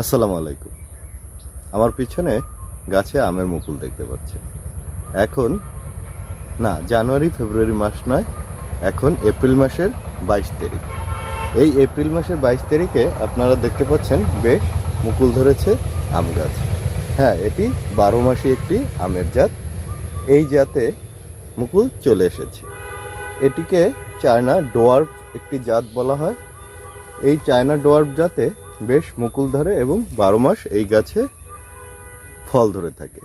আসসালামু আলাইকুম। আমার পিছনে গাছে আমের মুকুল দেখতে পাচ্ছেন এখন, না, জানুয়ারি, ফেব্রুয়ারি মাস নয়, এখন এপ্রিল মাসের বাইশ তারিখ। এই এপ্রিল মাসের বাইশ তারিখে আপনারা দেখতে পাচ্ছেন বেশ মুকুল ধরেছে আম গাছ। হ্যাঁ এটি বারো মাসি একটি আমের জাত। এই জাতে মুকুল চলে এসেছে। এটিকে চায়না ডোয়ার্ফ একটি জাত বলা হয়। এই চায়না ডোয়ার্ফ জাতে বেশ মুকুল ধরে এবং বারো মাস এই গাছে ফল ধরে থাকে।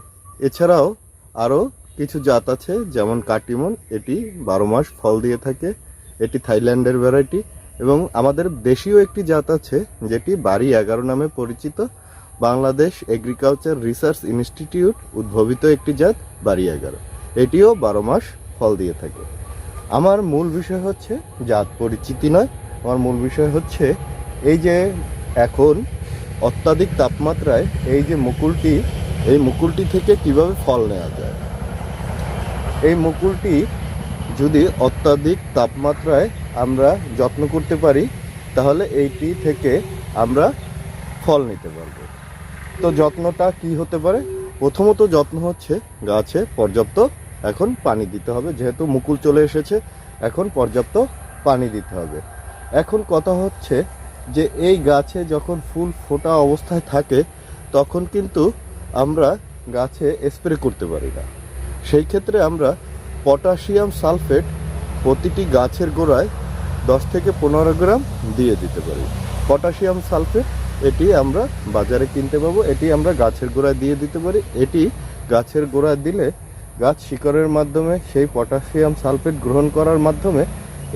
এছাড়াও আরও কিছু জাত আছে, যেমন কাটিমন, এটি বারো মাস ফল দিয়ে থাকে, এটি থাইল্যান্ডের ভ্যারাইটি এবং আমাদের দেশীয় একটি জাত আছে, যেটি বাড়ি এগারো নামে পরিচিত, বাংলাদেশ এগ্রিকালচার রিসার্চ ইনস্টিটিউট উদ্ভাবিত একটি জাত, বাড়ি এগারো। এটিও বারো মাস ফল দিয়ে থাকে। আমার মূল বিষয় হচ্ছে জাত পরিচিতি নয়, আমার মূল বিষয় হচ্ছে এই যে এখন অত্যাধিক তাপমাত্রায় এই যে মুকুলটি, এই মুকুলটি থেকে কীভাবে ফল নেওয়া যায়? এই মুকুলটি যদি অত্যাধিক তাপমাত্রায় আমরা যত্ন করতে পারি, তাহলে এইটি থেকে আমরা ফল নিতে পারব। তো যত্নটা কি হতে পারে? প্রথমত যত্ন হচ্ছে গাছে পর্যাপ্ত এখন পানি দিতে হবে। যেহেতু মুকুল চলে এসেছে, এখন পর্যাপ্ত পানি দিতে হবে। এখন কথা হচ্ছে যে এই গাছে যখন ফুল ফোটা অবস্থায় থাকে, তখন কিন্তু আমরা গাছে স্প্রে করতে পারি না। সেই ক্ষেত্রে আমরা পটাশিয়াম সালফেট প্রতিটি গাছের গোড়ায় দশ থেকে পনেরো গ্রাম দিয়ে দিতে পারি। পটাশিয়াম সালফেট, এটি আমরা বাজারে কিনতে পাবো, এটি আমরা গাছের গোড়ায় দিয়ে দিতে পারি। এটি গাছের গোড়ায় দিলে গাছ শিকড়ের মাধ্যমে, সেই পটাশিয়াম সালফেট গ্রহণ করার মাধ্যমে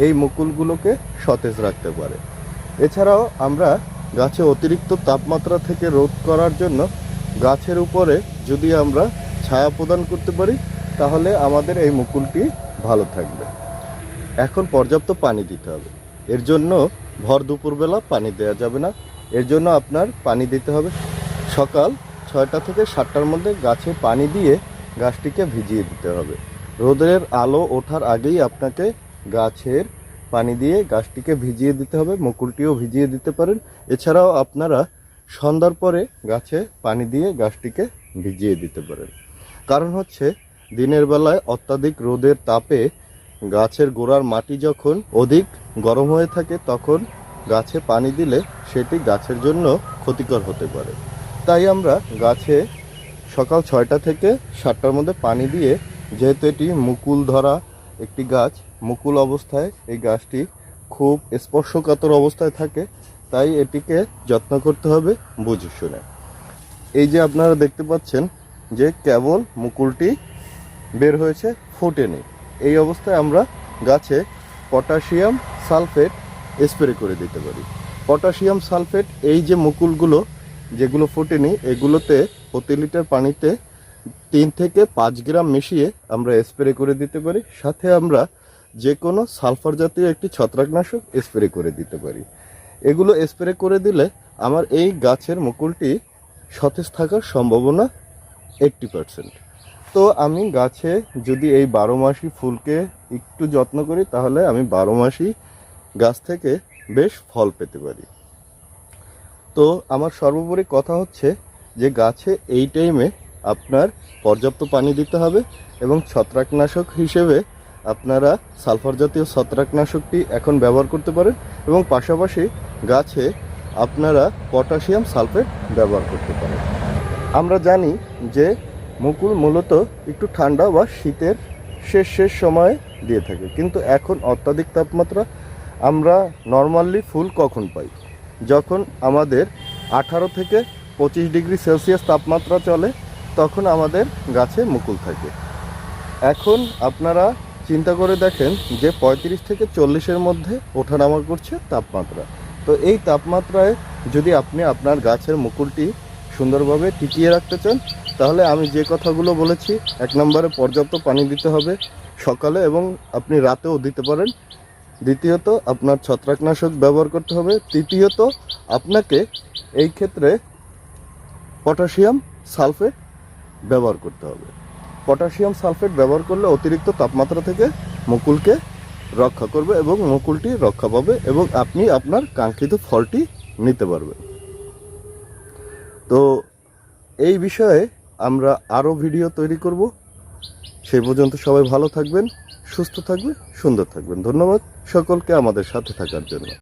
এই মুকুলগুলোকে সতেজ রাখতে পারে। এছাড়াও আমরা গাছে অতিরিক্ত তাপমাত্রা থেকে রোধ করার জন্য গাছের উপরে যদি আমরা ছায়া প্রদান করতে পারি, তাহলে আমাদের এই মুকুলটি ভালো থাকবে। এখন পর্যাপ্ত পানি দিতে হবে। এর জন্য ভর দুপুরবেলা পানি দেওয়া যাবে না। এর জন্য আপনার পানি দিতে হবে। সকাল ছয়টা থেকে সাতটার মধ্যে গাছে পানি দিয়ে গাছটিকে ভিজিয়ে দিতে হবে। রোদের আলো ওঠার আগেই আপনাকে গাছের পানি দিয়ে গাছটিকে ভিজিয়ে দিতে হবে, মুকুলটিও ভিজিয়ে দিতে পারেন। এছাড়াও আপনারা সন্ধ্যার পরে গাছে পানি দিয়ে গাছটিকে ভিজিয়ে দিতে পারেন। কারণ হচ্ছে, দিনের বেলায় অত্যাধিক রোদের তাপে গাছের গোড়ার মাটি যখন অধিক গরম হয়ে থাকে, তখন গাছে পানি দিলে সেটি গাছের জন্য ক্ষতিকর হতে পারে। তাই আমরা গাছে সকাল ছয়টা থেকে সাতটার মধ্যে পানি দিয়ে, যেহেতু এটি মুকুল ধরা একটি গাছ মুকুল অবস্থায়, এই গাছটি খুব স্পর্শকাতর অবস্থায় থাকে, তাই এটিকে যত্ন করতে হবে বুঝে শুনে। এই যে আপনারা দেখতে পাচ্ছেন যে কেবল মুকুলটি বের হয়েছে, ফোটেনি। এই অবস্থায় আমরা গাছে পটাশিয়াম সালফেট স্প্রে করে দিতে পারি। পটাশিয়াম সালফেট, এই যে মুকুলগুলো যেগুলো ফোটেনি, এগুলোতে প্রতি লিটার পানিতে তিন থেকে পাঁচ গ্রাম মিশিয়ে আমরা স্প্রে করে দিতে পারি। সাথে আমরা যে কোনো সালফার জাতীয় একটি ছত্রাকনাশক স্প্রে করে দিতে পারি। এগুলো স্প্রে করে দিলে আমার এই গাছের মুকুলটি সতেজ থাকার সম্ভাবনা এইট্টি পারসেন্ট। তো আমি গাছে যদি এই বারো মাসি ফুলকে একটু যত্ন করি, তাহলে আমি বারো মাসি গাছ থেকে বেশ ফল পেতে পারি। তো আমার সর্বোপরি কথা হচ্ছে যে গাছে এই টাইমে আপনার পর্যাপ্ত পানি দিতে হবে এবং ছত্রাকনাশক হিসেবে আপনারা সালফার জাতীয় ছত্রাকনাশকটি এখন ব্যবহার করতে পারেন এবং পাশাপাশি গাছে আপনারা পটাশিয়াম সালফেট ব্যবহার করতে পারেন। আমরা জানি যে মুকুল মূলত একটু ঠান্ডা বা শীতের শেষ শেষ সময়ে দিয়ে থাকে, কিন্তু এখন অত্যাধিক তাপমাত্রা আমরা নর্মালি ফুল কখন পাই? যখন আমাদের আঠারো থেকে পঁচিশ ডিগ্রি সেলসিয়াস তাপমাত্রা চলে তখন আমাদের গাছে মুকুল থাকে। এখন আপনারা চিন্তা করে দেখেন যে পঁয়ত্রিশ থেকে চল্লিশের মধ্যে ওঠানামা করছে তাপমাত্রা। তো এই তাপমাত্রায় যদি আপনি আপনার গাছের মুকুলটি সুন্দরভাবে টিকিয়ে রাখতে চান, তাহলে আমি যে কথাগুলো বলেছি, এক নম্বরে পর্যাপ্ত পানি দিতে হবে সকালে এবং আপনি রাতেও দিতে পারেন। দ্বিতীয়ত, আপনার ছত্রাকনাশক ব্যবহার করতে হবে। তৃতীয়ত, আপনাকে এই ক্ষেত্রে পটাশিয়াম সালফেট ব্যবহার করতে হবে। পটাশিয়াম সালফেট ব্যবহার করলে অতিরিক্ত তাপমাত্রা থেকে মুকুলকে রক্ষা করবে এবং মুকুলটি রক্ষা পাবে এবং আপনি আপনার কাঙ্ক্ষিত ফলটি নিতে পারবেন। তো এই বিষয়ে আমরা আরও ভিডিও তৈরি করব। সেই পর্যন্ত সবাই ভালো থাকবেন, সুস্থ থাকবেন, সুন্দর থাকবেন। ধন্যবাদ সকলকে আমাদের সাথে থাকার জন্য।